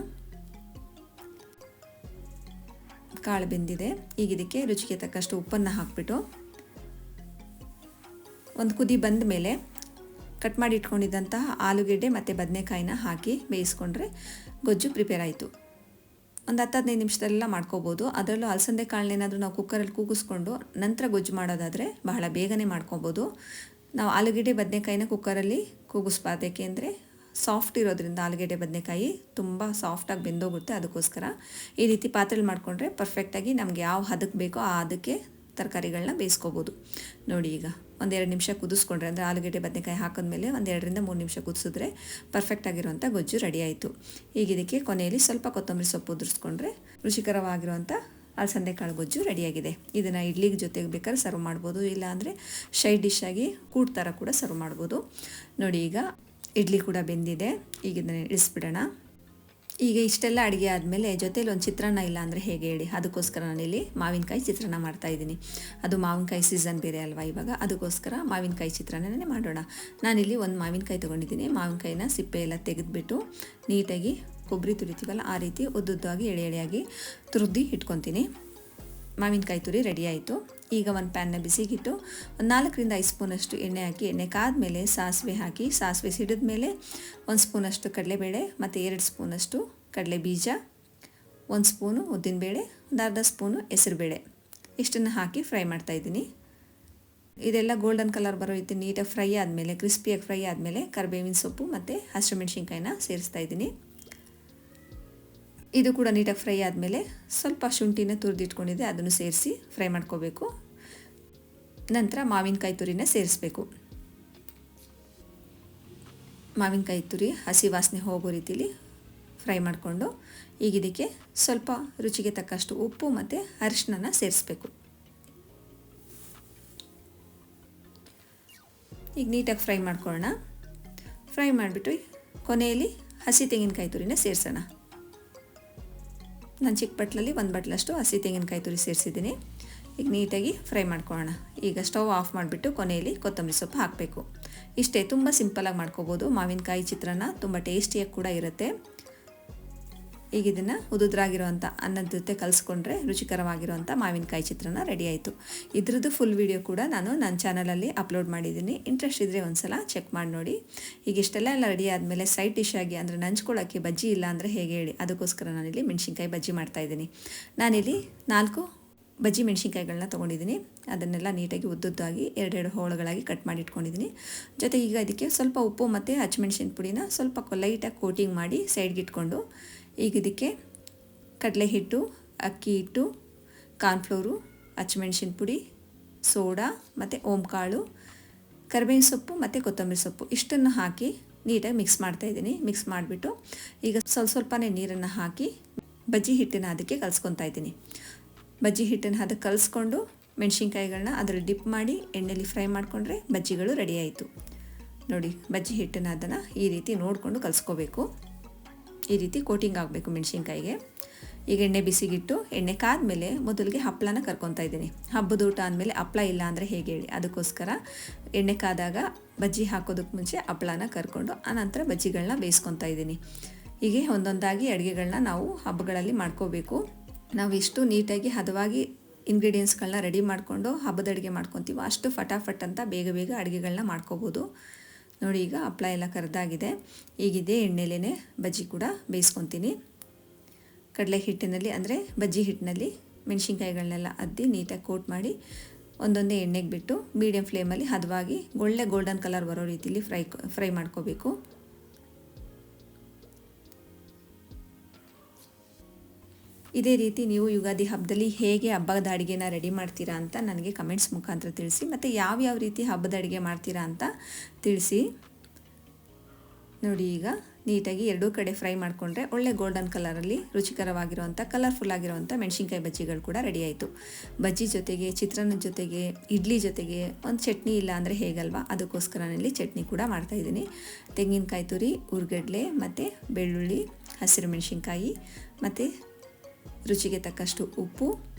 S1: ಕಾಳು ಬೆಂದಿದೆ. ಈಗ ಇದಕ್ಕೆ ರುಚಿಗೆ ತಕ್ಕಷ್ಟು ಉಪ್ಪನ್ನು ಹಾಕ್ಬಿಟ್ಟು ಒಂದು ಕುದಿ ಬಂದ ಮೇಲೆ ಕಟ್ ಮಾಡಿ ಇಟ್ಕೊಂಡಿದ್ದಂತಹ ಆಲೂಗೆಡ್ಡೆ ಮತ್ತು ಬದನೆಕಾಯಿನ ಹಾಕಿ ಬೇಯಿಸ್ಕೊಂಡ್ರೆ ಗೊಜ್ಜು ಪ್ರಿಪೇರ್ ಆಯಿತು. ಒಂದು ಹತ್ತು ಹದಿನೈದು ನಿಮಿಷದಲ್ಲೆಲ್ಲ ಮಾಡ್ಕೋಬೋದು. ಅದರಲ್ಲೂ ಅಲಸಂದೆ ಕಾಳನ್ನೇನಾದರೂ ನಾವು ಕುಕ್ಕರಲ್ಲಿ ಕೂಗಿಸ್ಕೊಂಡು ನಂತರ ಗೊಜ್ಜು ಮಾಡೋದಾದರೆ ಬಹಳ ಬೇಗನೆ ಮಾಡ್ಕೊಬೋದು. ನಾವು ಆಲೂಗೆಡ್ಡೆ ಬದನೆಕಾಯಿನ ಕುಕ್ಕರಲ್ಲಿ ಕೂಗಿಸ್ಬಾರ್ದು. ಏಕೆಂದರೆ ಸಾಫ್ಟ್ ಇರೋದ್ರಿಂದ ಆಲೂಗೆಡ್ಡೆ ಬದನೆಕಾಯಿ ತುಂಬ ಸಾಫ್ಟಾಗಿ ಬೆಂದೋಗುತ್ತೆ. ಅದಕ್ಕೋಸ್ಕರ ಈ ರೀತಿ ಪಾತ್ರೆಲಿ ಮಾಡಿಕೊಂಡ್ರೆ ಪರ್ಫೆಕ್ಟಾಗಿ ನಮಗೆ ಯಾವ ಹದಕ್ಕೆ ಬೇಕೋ ಆ ಹದಕ್ಕೆ ತರಕಾರಿಗಳನ್ನ ಬೇಯಿಸ್ಕೋಬೋದು. ನೋಡಿ ಈಗ. ಒಂದೆರಡು ನಿಮಿಷ ಕುದಿಸ್ಕೊಂಡ್ರೆ, ಅಂದರೆ ಆಲೂಗಡ್ಡೆ, ಬದನೆಕಾಯಿ ಹಾಕಿದ್ಮೇಲೆ ಒಂದೆರಡರಿಂದ ಮೂರು ನಿಮಿಷ ಕುದಿಸಿದ್ರೆ ಪರ್ಫೆಕ್ಟ್ ಆಗಿರುವಂಥ ಗೊಜ್ಜು ರೆಡಿ ಆಯಿತು. ಈಗ ಇದಕ್ಕೆ ಕೊನೆಯಲ್ಲಿ ಸ್ವಲ್ಪ ಕೊತ್ತಂಬರಿ ಸೊಪ್ಪು ಉದುರಿಸ್ಕೊಂಡ್ರೆ ರುಚಿಕರವಾಗಿರುವಂಥ ಅಲಸಂದೆ ಕಾಳು ಗೊಜ್ಜು ರೆಡಿಯಾಗಿದೆ ಇದನ್ನು ಇಡ್ಲಿಗೆ ಜೊತೆಗೆ ಬೇಕಾದ್ರೆ ಸರ್ವ್ ಮಾಡ್ಬೋದು ಇಲ್ಲಾಂದರೆ ಶೈಡ್ ಡಿಶ್ ಆಗಿ ಕೂಟ್ ಥರ ಕೂಡ ಸರ್ವ್ ಮಾಡ್ಬೋದು. ನೋಡಿ ಈಗ ಇಡ್ಲಿ ಕೂಡ ಬೆಂದಿದೆ. ಈಗ ಇದನ್ನು ಇಳಿಸ್ಬಿಡೋಣ. ಈಗ ಇಷ್ಟೆಲ್ಲ ಅಡುಗೆ ಆದಮೇಲೆ ಜೊತೇಲಿ ಒಂದು ಚಿತ್ರಾನ್ನ ಇಲ್ಲ ಅಂದರೆ ಹೇಗೆ ಹೇಳಿ? ಅದಕ್ಕೋಸ್ಕರ ನಾನಿಲ್ಲಿ ಮಾವಿನಕಾಯಿ ಚಿತ್ರಾನ್ನ ಮಾಡ್ತಾಯಿದ್ದೀನಿ ಅದು ಮಾವಿನಕಾಯಿ ಸೀಸನ್ ಬೇರೆ ಅಲ್ವಾ ಇವಾಗ? ಅದಕ್ಕೋಸ್ಕರ ಮಾವಿನಕಾಯಿ ಚಿತ್ರಾನ್ನನೇ ಮಾಡೋಣ. ನಾನಿಲ್ಲಿ ಒಂದು ಮಾವಿನಕಾಯಿ ತೊಗೊಂಡಿದ್ದೀನಿ. ಮಾವಿನಕಾಯಿನ ಸಿಪ್ಪೆ ಎಲ್ಲ ತೆಗೆದುಬಿಟ್ಟು ನೀಟಾಗಿ ಕೊಬ್ಬರಿ ತುರಿತೀವಲ್ಲ ಆ ರೀತಿ ಉದ್ದುದ್ದಾಗಿ ಎಳೆ ಎಳೆಯಾಗಿ ತುರಿದು ಇಟ್ಕೊತೀನಿ. ಮಾವಿನಕಾಯಿ ತುರಿ ರೆಡಿ ಆಯಿತು. ಈಗ ಒಂದು ಪ್ಯಾನ್ನ ಬಿಸಿಗಿಟ್ಟು ಒಂದು ನಾಲ್ಕರಿಂದ ಐದು ಸ್ಪೂನಷ್ಟು ಎಣ್ಣೆ ಹಾಕಿ, ಎಣ್ಣೆ ಕಾದ್ಮೇಲೆ ಸಾಸಿವೆ ಹಾಕಿ, ಸಾಸಿವೆ ಸಿಡಿದ ಮೇಲೆ ಒಂದು ಸ್ಪೂನಷ್ಟು ಕಡಲೆಬೇಳೆ ಮತ್ತು ಎರಡು ಸ್ಪೂನಷ್ಟು ಕಡಲೆ ಬೀಜ ಒಂದು ಸ್ಪೂನು ಉದ್ದಿನಬೇಳೆ, ಒಂದು ಅರ್ಧ ಸ್ಪೂನು ಹೆಸರುಬೇಳೆ. ಇಷ್ಟನ್ನು ಹಾಕಿ ಫ್ರೈ ಮಾಡ್ತಾಯಿದ್ದೀನಿ ಇದೆಲ್ಲ ಗೋಲ್ಡನ್ ಕಲರ್ ಬರೋ ರೀತಿ ನೀಟಾಗಿ ಫ್ರೈ ಆದಮೇಲೆ, ಕ್ರಿಸ್ಪಿಯಾಗಿ ಫ್ರೈ ಆದಮೇಲೆ ಕರಿಬೇವಿನ ಸೊಪ್ಪು ಮತ್ತು ಹಸಿರು ಮೆಣಸಿನ್ಕಾಯಿನ ಸೇರಿಸ್ತಾ ಇದ್ದೀನಿ. ಇದು ಕೂಡ ನೀಟಾಗಿ ಫ್ರೈ ಆದಮೇಲೆ ಸ್ವಲ್ಪ ಶುಂಠಿನ ತುರಿದಿಟ್ಕೊಂಡಿದ್ದೆ, ಅದನ್ನು ಸೇರಿಸಿ ಫ್ರೈ ಮಾಡ್ಕೋಬೇಕು. ನಂತರ ಮಾವಿನಕಾಯಿ ತುರಿನ ಸೇರಿಸ್ಬೇಕು. ಮಾವಿನಕಾಯಿ ತುರಿ ಹಸಿ ವಾಸನೆ ಹೋಗೋ ರೀತಿಲಿ ಫ್ರೈ ಮಾಡಿಕೊಂಡು ಈಗ ಇದಕ್ಕೆ ಸ್ವಲ್ಪ ರುಚಿಗೆ ತಕ್ಕಷ್ಟು ಉಪ್ಪು ಮತ್ತು ಅರಿಶಿನ ಸೇರಿಸಬೇಕು. ಈಗ ನೀಟಾಗಿ ಫ್ರೈ ಮಾಡ್ಕೊಳ್ಳೋಣ. ಫ್ರೈ ಮಾಡಿಬಿಟ್ಟು ಕೊನೆಯಲ್ಲಿ ಹಸಿ ತೆಂಗಿನಕಾಯಿ ತುರಿನ ಸೇರಿಸೋಣ. ನಾನು ಚಿಕ್ಕ ಬಟ್ಲಲ್ಲಿ ಒಂದು ಬಟ್ಲಷ್ಟು ಹಸಿ ತೆಂಗಿನಕಾಯಿ ತುರಿ ಸೇರಿಸಿದ್ದೀನಿ. ಈಗ ನೀಟಾಗಿ ಫ್ರೈ ಮಾಡ್ಕೊಳ್ಳೋಣ. ಈಗ ಸ್ಟವ್ ಆಫ್ ಮಾಡಿಬಿಟ್ಟು ಕೊನೆಯಲ್ಲಿ ಕೊತ್ತಂಬರಿ ಸೊಪ್ಪು ಹಾಕಬೇಕು. ಇಷ್ಟೇ, ತುಂಬ ಸಿಂಪಲಾಗಿ ಮಾಡ್ಕೋಬೋದು. ಮಾವಿನಕಾಯಿ ಚಿತ್ರಾನ್ನ ತುಂಬ ಟೇಸ್ಟಿಯಾಗಿ ಕೂಡ ಇರುತ್ತೆ. ಈಗ ಇದನ್ನು ಉದುದ್ರಾಗಿರುವಂಥ ಅನ್ನದ ಜೊತೆ ಕಲಿಸ್ಕೊಂಡ್ರೆ ರುಚಿಕರವಾಗಿರುವಂಥ ಮಾವಿನಕಾಯಿ ಚಿತ್ರಾನ್ನ ರೆಡಿ ಆಯಿತು. ಇದ್ರದ್ದು ಫುಲ್ ವಿಡಿಯೋ ಕೂಡ ನಾನು ನನ್ನ ಚಾನಲಲ್ಲಿ ಅಪ್ಲೋಡ್ ಮಾಡಿದ್ದೀನಿ. ಇಂಟ್ರೆಸ್ಟ್ ಇದ್ದರೆ ಒಂದು ಸಲ ಚೆಕ್ ಮಾಡಿ ನೋಡಿ. ಈಗ ಇಷ್ಟೆಲ್ಲ ಎಲ್ಲ ರೆಡಿ ಆದಮೇಲೆ ಸೈಡ್ ಡಿಶ್ ಆಗಿ ಅಂದರೆ ನಂಚ್ಕೊಳ್ಳೋಕ್ಕೆ ಬಜ್ಜಿ ಇಲ್ಲ ಅಂದರೆ ಹೇಗೆ ಹೇಳಿ. ಅದಕ್ಕೋಸ್ಕರ ನಾನಿಲ್ಲಿ ಮೆಣಸಿನ್ಕಾಯಿ ಬಜ್ಜಿ ಮಾಡ್ತಾಯಿದ್ದೀನಿ ನಾನಿಲ್ಲಿ ನಾಲ್ಕು ಬಜ್ಜಿ ಮೆಣಸಿನ್ಕಾಯಿಗಳನ್ನ ತೊಗೊಂಡಿದ್ದೀನಿ. ಅದನ್ನೆಲ್ಲ ನೀಟಾಗಿ ಉದ್ದುದ್ದಾಗಿ ಎರಡೆರಡು ಹೋಳುಗಳಾಗಿ ಕಟ್ ಮಾಡಿ ಇಟ್ಕೊಂಡಿದ್ದೀನಿ ಜೊತೆಗೆ ಈಗ ಅದಕ್ಕೆ ಸ್ವಲ್ಪ ಉಪ್ಪು ಮತ್ತು ಹಚ್ಚಿಮೆಣ್ಸಿನ ಪುಡಿನ ಸ್ವಲ್ಪ ಲೈಟಾಗಿ ಕೋಟಿಂಗ್ ಮಾಡಿ ಸೈಡ್ಗೆ ಇಟ್ಕೊಂಡು ಈಗ ಇದಕ್ಕೆ ಕಡಲೆ ಹಿಟ್ಟು ಅಕ್ಕಿ ಹಿಟ್ಟು, ಕಾರ್ನ್ಫ್ಲೋರು ಹಚ್ಚಿಮೆಣ್ಸಿನ ಪುಡಿ, ಸೋಡಾ ಮತ್ತು ಓಂಕಾಳು, ಕರಿಬೇವಿನ ಸೊಪ್ಪು ಮತ್ತು ಕೊತ್ತಂಬರಿ ಸೊಪ್ಪು ಇಷ್ಟನ್ನು ಹಾಕಿ ನೀಟಾಗಿ ಮಿಕ್ಸ್ ಮಾಡ್ತಾಯಿದ್ದೀನಿ ಮಿಕ್ಸ್ ಮಾಡಿಬಿಟ್ಟು ಈಗ ಸ್ವಲ್ಪ ಸ್ವಲ್ಪನೇ ನೀರನ್ನು ಹಾಕಿ ಬಜ್ಜಿ ಹಿಟ್ಟನ್ನು ಅದಕ್ಕೆ ಕಲಿಸ್ಕೊತಾ ಇದ್ದೀನಿ. ಬಜ್ಜಿ ಹಿಟ್ಟನ್ನು ಅದಕ್ಕೆ ಕಲಿಸ್ಕೊಂಡು ಮೆಣಸಿನ್ಕಾಯಿಗಳನ್ನ ಅದರಲ್ಲಿ ಡಿಪ್ ಮಾಡಿ ಎಣ್ಣೆಲಿ ಫ್ರೈ ಮಾಡಿಕೊಂಡ್ರೆ ಬಜ್ಜಿಗಳು ರೆಡಿ ಆಯಿತು. ನೋಡಿ, ಬಜ್ಜಿ ಹಿಟ್ಟನ್ನು ಅದನ್ನು ಈ ರೀತಿ ನೋಡಿಕೊಂಡು ಕಲಿಸ್ಕೋಬೇಕು. ಈ ರೀತಿ ಕೋಟಿಂಗ್ ಆಗಬೇಕು ಮೆಣಸಿನ್ಕಾಯಿಗೆ. ಈಗ ಎಣ್ಣೆ ಬಿಸಿಗಿಟ್ಟು, ಎಣ್ಣೆ ಕಾದ್ಮೇಲೆ ಮೊದಲಿಗೆ ಹಪ್ಪಳನ ಕರ್ಕೊತಾ ಇದ್ದೀನಿ. ಹಬ್ಬದ ಊಟ ಅಂದಮೇಲೆ ಹಪ್ಪಳ ಇಲ್ಲ ಅಂದರೆ ಹೇಗೆ ಹೇಳಿ. ಅದಕ್ಕೋಸ್ಕರ ಎಣ್ಣೆ ಕಾದಾಗ ಬಜ್ಜಿ ಹಾಕೋದಕ್ಕೆ ಮುಂಚೆ ಹಪ್ಪಳನ ಕರ್ಕೊಂಡು ಆನಂತರ ಬಜ್ಜಿಗಳನ್ನ ಬೇಯಿಸ್ಕೊತಾ ಇದ್ದೀನಿ. ಹೀಗೆ ಒಂದೊಂದಾಗಿ ಅಡುಗೆಗಳನ್ನ ನಾವು ಹಬ್ಬಗಳಲ್ಲಿ ಮಾಡ್ಕೋಬೇಕು. ನಾವು ಎಷ್ಟು ನೀಟಾಗಿ ಹದವಾಗಿ ಇಂಗ್ರೀಡಿಯೆಂಟ್ಸ್ಗಳನ್ನ ರೆಡಿ ಮಾಡಿಕೊಂಡು ಹಬ್ಬದ ಅಡುಗೆ ಮಾಡ್ಕೊತೀವೋ. ಅಷ್ಟು ಫಟಾಫಟ್ ಅಂತ ಬೇಗ ಬೇಗ ಅಡುಗೆಗಳನ್ನ ಮಾಡ್ಕೋಬೋದು. ನೋಡಿ ಈಗ ಹಪ್ಪಳ ಎಲ್ಲ ಕರೆದಾಗಿದೆ. ಈಗಿದೆ ಎಣ್ಣೆಲೇ ಬಜ್ಜಿ ಕೂಡ ಬೇಯಿಸ್ಕೊತೀನಿ. ಕಡಲೆ ಹಿಟ್ಟಿನಲ್ಲಿ ಅಂದರೆ ಬಜ್ಜಿ ಹಿಟ್ಟಿನಲ್ಲಿ ಮೆಣಸಿನ್ಕಾಯಿಗಳನ್ನೆಲ್ಲ ಅದ್ದಿ ನೀಟಾಗಿ ಕೋಟ್ ಮಾಡಿ ಒಂದೊಂದೇ ಎಣ್ಣೆಗೆ ಬಿಟ್ಟು ಮೀಡಿಯಮ್ ಫ್ಲೇಮಲ್ಲಿ ಹದವಾಗಿ ಒಳ್ಳೆ ಗೋಲ್ಡನ್ ಕಲರ್ ಬರೋ ರೀತಿಯಲ್ಲಿ ಫ್ರೈ ಫ್ರೈ ಮಾಡ್ಕೋಬೇಕು. ಇದೇ ರೀತಿ ನೀವು ಯುಗಾದಿ ಹಬ್ಬದಲ್ಲಿ ಹೇಗೆ ಹಬ್ಬದ ಅಡುಗೆನ ರೆಡಿ ಮಾಡ್ತೀರಾ ಅಂತ ನನಗೆ ಕಮೆಂಟ್ಸ್ ಮುಖಾಂತರ ತಿಳಿಸಿ, ಮತ್ತು ಯಾವ್ಯಾವ ರೀತಿ ಹಬ್ಬದ ಅಡುಗೆ ಮಾಡ್ತೀರಾ ಅಂತ ತಿಳಿಸಿ. ನೋಡಿ ಈಗ ನೀಟಾಗಿ ಎರಡೂ ಕಡೆ ಫ್ರೈ ಮಾಡಿಕೊಂಡ್ರೆ ಒಳ್ಳೆ ಗೋಲ್ಡನ್ ಕಲರಲ್ಲಿ ರುಚಿಕರವಾಗಿರುವಂಥ ಕಲರ್ಫುಲ್ ಆಗಿರುವಂಥ ಮೆಣಸಿನ್ಕಾಯಿ ಬಜ್ಜಿಗಳು ಕೂಡ ರೆಡಿ ಆಯಿತು. ಬಜ್ಜಿ ಜೊತೆಗೆ ಚಿತ್ರಾನ್ನದ ಜೊತೆಗೆ, ಇಡ್ಲಿ ಜೊತೆಗೆ ಒಂದು ಚಟ್ನಿ ಇಲ್ಲ ಅಂದರೆ ಹೇಗಲ್ವಾ, ಅದಕ್ಕೋಸ್ಕರ ನಾನಿಲ್ಲಿ ಚಟ್ನಿ ಕೂಡ ಮಾಡ್ತಾಯಿದ್ದೀನಿ ತೆಂಗಿನಕಾಯಿ ತುರಿ, ಉರ್ಗಡ್ಲೆ, ಮತ್ತು ಬೆಳ್ಳುಳ್ಳಿ, ಹಸಿರು ಮೆಣಸಿನ್ಕಾಯಿ, ಮತ್ತು ರುಚಿಗೆ ತಕ್ಕಷ್ಟು ಉಪ್ಪು,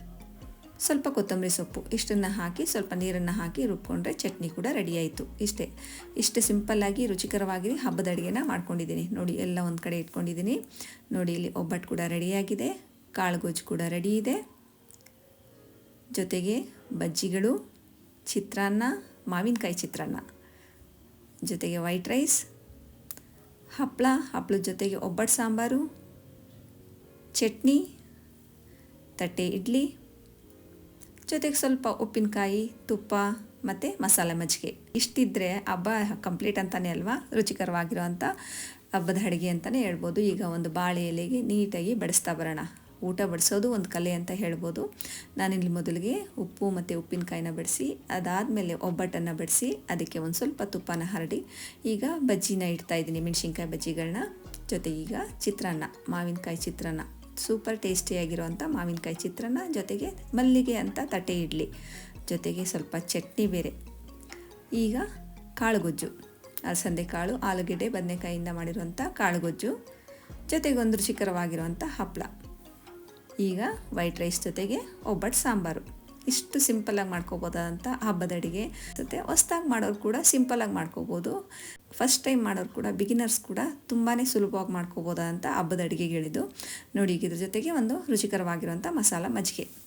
S1: ಸ್ವಲ್ಪ ಕೊತ್ತಂಬರಿ ಸೊಪ್ಪು, ಇಷ್ಟನ್ನು ಹಾಕಿ, ಸ್ವಲ್ಪ ನೀರನ್ನು ಹಾಕಿ ರುಬ್ಕೊಂಡ್ರೆ ಚಟ್ನಿ ಕೂಡ ರೆಡಿ ಆಯಿತು. ಇಷ್ಟೇ. ಇಷ್ಟು ಸಿಂಪಲ್ಲಾಗಿ ರುಚಿಕರವಾಗಿ ಹಬ್ಬದ ಅಡುಗೆನ ಮಾಡ್ಕೊಂಡಿದ್ದೀನಿ. ನೋಡಿ, ಎಲ್ಲ ಒಂದು ಕಡೆ ಇಟ್ಕೊಂಡಿದ್ದೀನಿ. ನೋಡಿ, ಇಲ್ಲಿ ಒಬ್ಬಟ್ಟು ಕೂಡ ರೆಡಿಯಾಗಿದೆ ಕಾಳುಗೊಜ್ಜು ಕೂಡ ರೆಡಿ ಇದೆ. ಜೊತೆಗೆ ಬಜ್ಜಿಗಳು, ಚಿತ್ರಾನ್ನ, ಮಾವಿನಕಾಯಿ ಚಿತ್ರಾನ್ನ. ಜೊತೆಗೆ ವೈಟ್ ರೈಸ್ ಹಪ್ಪಳ ಹಪ್ಪಳದ ಜೊತೆಗೆ ಒಬ್ಬಟ್ಟು ಸಾಂಬಾರು, ಚಟ್ನಿ ತಟ್ಟೆ ಇಡ್ಲಿ. ಜೊತೆಗೆ ಸ್ವಲ್ಪ ಉಪ್ಪಿನಕಾಯಿ, ತುಪ್ಪ ಮತ್ತು ಮಸಾಲೆ ಮಜ್ಜಿಗೆ. ಇಷ್ಟಿದ್ರೆ ಹಬ್ಬ ಕಂಪ್ಲೀಟ್ ಅಂತಲೇ ಅಲ್ವಾ? ರುಚಿಕರವಾಗಿರುವಂಥ ಹಬ್ಬದ ಅಡುಗೆ ಅಂತಲೇ ಹೇಳ್ಬೋದು. ಈಗ ಒಂದು ಬಾಳೆ ಎಲೆಗೆ ನೀಟಾಗಿ ಬಡಿಸ್ತಾ ಬರೋಣ. ಊಟ ಬಡಿಸೋದು ಒಂದು ಕಲೆ ಅಂತ ಹೇಳ್ಬೋದು. ನಾನಿಲ್ಲಿ ಮೊದಲಿಗೆ ಉಪ್ಪು ಮತ್ತು ಉಪ್ಪಿನಕಾಯಿನ ಬಡಿಸಿ, ಅದಾದಮೇಲೆ ಒಬ್ಬಟ್ಟನ್ನು ಬಡಿಸಿ, ಅದಕ್ಕೆ ಒಂದು ಸ್ವಲ್ಪ ತುಪ್ಪನ ಹರಡಿ, ಈಗ ಬಜ್ಜಿನ ಇಡ್ತಾ ಇದ್ದೀನಿ. ಮೆಣಸಿನ್ಕಾಯಿ ಬಜ್ಜಿಗಳನ್ನ ಜೊತೆಗೆ ಈಗ ಚಿತ್ರಾನ್ನ, ಮಾವಿನಕಾಯಿ ಚಿತ್ರಾನ್ನ. ಸೂಪರ್ ಟೇಸ್ಟಿಯಾಗಿರುವಂಥ ಮಾವಿನಕಾಯಿ ಚಿತ್ರಾನ್ನ, ಜೊತೆಗೆ ಮಲ್ಲಿಗೆ ಅಂತ ತಟ್ಟೆ ಇಡ್ಲಿ, ಜೊತೆಗೆ ಸ್ವಲ್ಪ ಚಟ್ನಿ ಬೇರೆ. ಈಗ ಕಾಳುಗೊಜ್ಜು. ಅಲಸಂದೆ ಕಾಳು, ಆಲೂಗೆಡ್ಡೆ, ಬದನೆಕಾಯಿಯಿಂದ ಮಾಡಿರುವಂಥ ಕಾಳುಗೊಜ್ಜು, ಜೊತೆಗೆ ಒಂದು ರುಚಿಕರವಾಗಿರುವಂಥ ಹಪ್ಪಳ ಈಗ ವೈಟ್ ರೈಸ್ ಜೊತೆಗೆ ಒಬ್ಬಟ್ಟು ಸಾಂಬಾರು. ಇಷ್ಟು ಸಿಂಪಲಾಗಿ ಮಾಡ್ಕೋಬೋದಂತ ಹಬ್ಬದ ಅಡುಗೆ ಜೊತೆ ಹೊಸ್ದಾಗಿ ಮಾಡೋರು ಕೂಡ ಸಿಂಪಲಾಗಿ ಮಾಡ್ಕೋಬೋದು. ಫಸ್ಟ್ ಟೈಮ್ ಮಾಡೋರು ಕೂಡ ಬಿಗಿನರ್ಸ್ ಕೂಡ ತುಂಬಾ ಸುಲಭವಾಗಿ ಮಾಡ್ಕೋಬೋದಂತ ಹಬ್ಬದ ಅಡುಗೆಗಳಿದು ನೋಡಿ. ಇದ್ರ ಜೊತೆಗೆ ಒಂದು ರುಚಿಕರವಾಗಿರುವಂಥ ಮಸಾಲ ಮಜ್ಜಿಗೆ.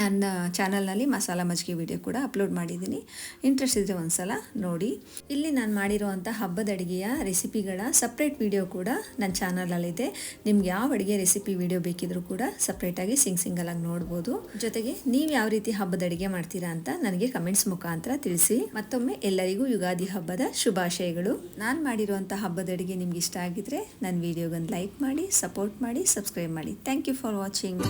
S1: ನನ್ನ ಚಾನಲ್ನಲ್ಲಿ ಮಸಾಲ ಮಜ್ಜಿಗೆ ವಿಡಿಯೋ ಕೂಡ ಅಪ್ಲೋಡ್ ಮಾಡಿದ್ದೀನಿ. ಇಂಟ್ರೆಸ್ಟ್ ಇದ್ದರೆ ಒಂದು ಸಲ ನೋಡಿ. ಇಲ್ಲಿ ನಾನು ಮಾಡಿರುವಂಥ ಹಬ್ಬದ ಅಡುಗೆಯ ರೆಸಿಪಿಗಳ ಸಪ್ರೇಟ್ ವಿಡಿಯೋ ಕೂಡ ನನ್ನ ಚಾನಲಲ್ಲಿದೆ. ನಿಮ್ಗೆ ಯಾವ ಅಡುಗೆ ರೆಸಿಪಿ ವಿಡಿಯೋ ಬೇಕಿದ್ರೂ ಕೂಡ ಸಪ್ರೇಟಾಗಿ ಸಿಂಗ್ ಸಿಂಗಲಾಗಿ ನೋಡ್ಬೋದು. ಜೊತೆಗೆ ನೀವು ಯಾವ ರೀತಿ ಹಬ್ಬದ ಅಡುಗೆ ಮಾಡ್ತೀರಾ ಅಂತ ನನಗೆ ಕಮೆಂಟ್ಸ್ ಮುಖಾಂತರ ತಿಳಿಸಿ. ಮತ್ತೊಮ್ಮೆ ಎಲ್ಲರಿಗೂ ಯುಗಾದಿ ಹಬ್ಬದ ಶುಭಾಶಯಗಳು. ನಾನು ಮಾಡಿರುವಂಥ ಹಬ್ಬದ ಅಡುಗೆ ನಿಮ್ಗೆ ಇಷ್ಟ ಆಗಿದ್ರೆ ನನ್ನ ವಿಡಿಯೋಗೊಂದು ಲೈಕ್ ಮಾಡಿ ಸಪೋರ್ಟ್ ಮಾಡಿ ಸಬ್ಸ್ಕ್ರೈಬ್ ಮಾಡಿ. Thank you for watching